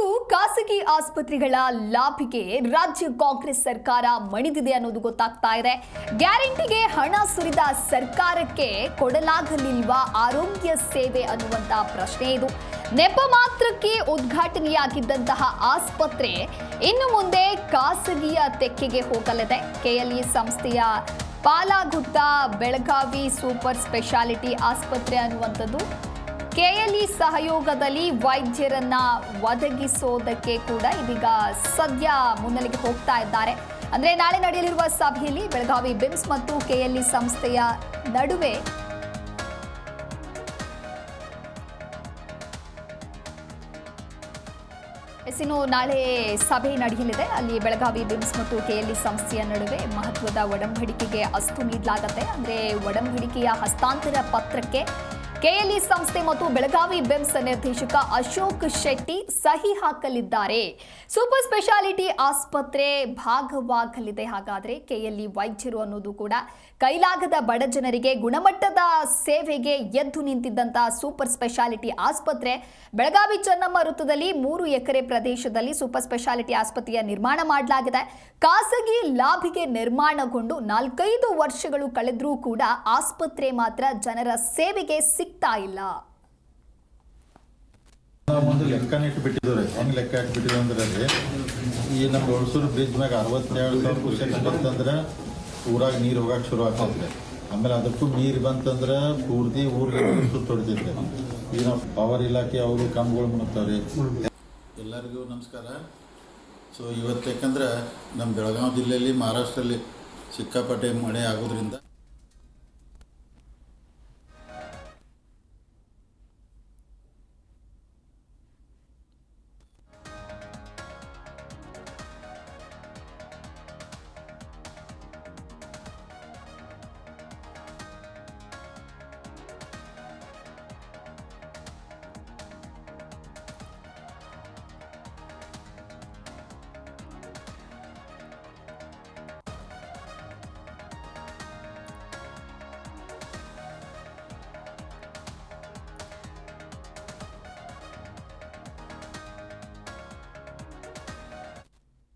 ಕೊನೆಗೂ ಖಾಸಗಿ ಆಸ್ಪತ್ರೆಗಳ ಲಾಭಿಗೆ ರಾಜ್ಯ ಕಾಂಗ್ರೆಸ್ ಸರ್ಕಾರ ಮಣಿದಿದೆ ಅನ್ನೋದು ಗೊತ್ತಾಗ್ತಾ ಇದೆ. ಗ್ಯಾರಂಟಿಗೆ ಹಣ ಸುರಿದ ಸರ್ಕಾರಕ್ಕೆ ಕೊಡಲಾಗಲಿಲ್ವಾ ಆರೋಗ್ಯ ಸೇವೆ ಅನ್ನುವಂತ ಪ್ರಶ್ನೆ ಇದು. ನೆಪ ಮಾತ್ರಕ್ಕೆ ಉದ್ಘಾಟನೆಯಾಗಿದ್ದಂತಹ ಆಸ್ಪತ್ರೆ ಇನ್ನು ಮುಂದೆ ಖಾಸಗಿಯ ತೆಕ್ಕೆಗೆ ಹೋಗಲಿದೆ. ಕೆಎಲ್ಇ ಸಂಸ್ಥೆಯ ಪಾಲಾಗುತ್ತಾ ಬೆಳಗಾವಿ ಸೂಪರ್ ಸ್ಪೆಷಾಲಿಟಿ ಆಸ್ಪತ್ರೆ ಅನ್ನುವಂಥದ್ದು ಕೆಎಲ್ಇ ಸಹಯೋಗದಲ್ಲಿ ವೈದ್ಯರನ್ನ ಒದಗಿಸೋದಕ್ಕೆ ಕೂಡ ಇದೀಗ ಸದ್ಯ ಮುನ್ನೆಲೆಗೆ ಹೋಗ್ತಾ ಇದ್ದಾರೆ. ಅಂದ್ರೆ ನಾಳೆ ನಡೆಯಲಿರುವ ಸಭೆಯಲ್ಲಿ ಬೆಳಗಾವಿ ಬಿಮ್ಸ್ ಮತ್ತು ಕೆಎಲ್ಇ ಸಂಸ್ಥೆಯ ನಡುವೆ ಇನ್ನು ನಾಳೆ ಸಭೆ ನಡೆಯಲಿದೆ. ಅಲ್ಲಿ ಬೆಳಗಾವಿ ಬಿಮ್ಸ್ ಮತ್ತು ಕೆಎಲ್ಇ ಸಂಸ್ಥೆಯ ನಡುವೆ ಮಹತ್ವದ ಒಡಂಬಡಿಕೆಗೆ ಅಸ್ತು ನೀಡಲಾಗತ್ತೆ. ಅಂದ್ರೆ ಒಡಂಬಡಿಕೆಯ ಹಸ್ತಾಂತರ ಪತ್ರಕ್ಕೆ ಕೆಎಲ್ಇ ಸಂಸ್ಥೆ ಮತ್ತು ಬೆಳಗಾವಿ ಬಿಮ್ಸ್ ನಿರ್ದೇಶಕ ಅಶೋಕ್ ಶೆಟ್ಟಿ ಸಹಿ ಹಾಕಲಿದ್ದಾರೆ. ಸೂಪರ್ ಸ್ಪೆಷಾಲಿಟಿ ಆಸ್ಪತ್ರೆ ಭಾಗವಾಗಲಿದೆ. ಹಾಗಾದ್ರೆ ಕೆಎಲ್ಇ ವೈದ್ಯರು ಅನ್ನೋದು ಕೂಡ ಕೈಲಾಗದ ಬಡ ಜನರಿಗೆ ಗುಣಮಟ್ಟದ ಸೇವೆಗೆ ಎದ್ದು ನಿಂತಿದ್ದಂತಹ ಸೂಪರ್ ಸ್ಪೆಷಾಲಿಟಿ ಆಸ್ಪತ್ರೆ ಬೆಳಗಾವಿ ಚೆನ್ನಮ್ಮ ವೃತ್ತದಲ್ಲಿ ಮೂರು ಎಕರೆ ಪ್ರದೇಶದಲ್ಲಿ ಸೂಪರ್ ಸ್ಪೆಷಾಲಿಟಿ ಆಸ್ಪತ್ರೆಯ ನಿರ್ಮಾಣ ಮಾಡಲಾಗಿದೆ. ಖಾಸಗಿ ಲಾಭಿಗೆ ನಿರ್ಮಾಣಗೊಂಡು ನಾಲ್ಕೈದು ವರ್ಷಗಳು ಕಳೆದರೂ ಕೂಡ ಆಸ್ಪತ್ರೆ ಮಾತ್ರ ಜನರ ಸೇವೆಗೆ ಸಿಗ್ತಾ ಇಲ್ಲ. ಒಂದು ಇಟ್ಟು ಬಿಟ್ಟಿದ್ದಾರೆ ಹೆಂಗ್ ಲೆಕ್ಕ ಇಟ್ಬಿಟ್ಟಿದ್ವಿ ಅಂದ್ರೆ ಈ ನಮ್ಮ ಹೊಳಸೂರು ಬ್ರಿಡ್ಜ್ ಮ್ಯಾಗ ಅರವತ್ತೆರಡು ಸಾವಿರ ಕ್ಯೂಸೆಕ್ ಬಂತಂದ್ರೆ ಊರಾಗ ನೀರು ಹೋಗಕ್ಕೆ ಶುರು ಆಗ್ತದೆ ಆಮೇಲೆ ಅದಕ್ಕೂ ನೀರು ಬಂತಂದ್ರೆ ಪೂರ್ತಿ ಊರಿಗೆ ಸುತ್ತೊಡಿತೈತ್ರಿ ಈಗ ನಾವು ಪವರ್ ಇಲಾಖೆ ಅವರು ಕಂಬಗಳು ಮಾಡ್ತಾವ್ರಿ ಎಲ್ಲರಿಗೂ ನಮಸ್ಕಾರ. ಸೊ ಇವತ್ತು ಯಾಕಂದ್ರೆ ನಮ್ಮ ಬೆಳಗಾವಿ ಜಿಲ್ಲೆಯಲ್ಲಿ, ಮಹಾರಾಷ್ಟ್ರಲ್ಲಿ ಸಿಕ್ಕಾಪಟ್ಟೆ ಮಳೆ ಆಗೋದ್ರಿಂದ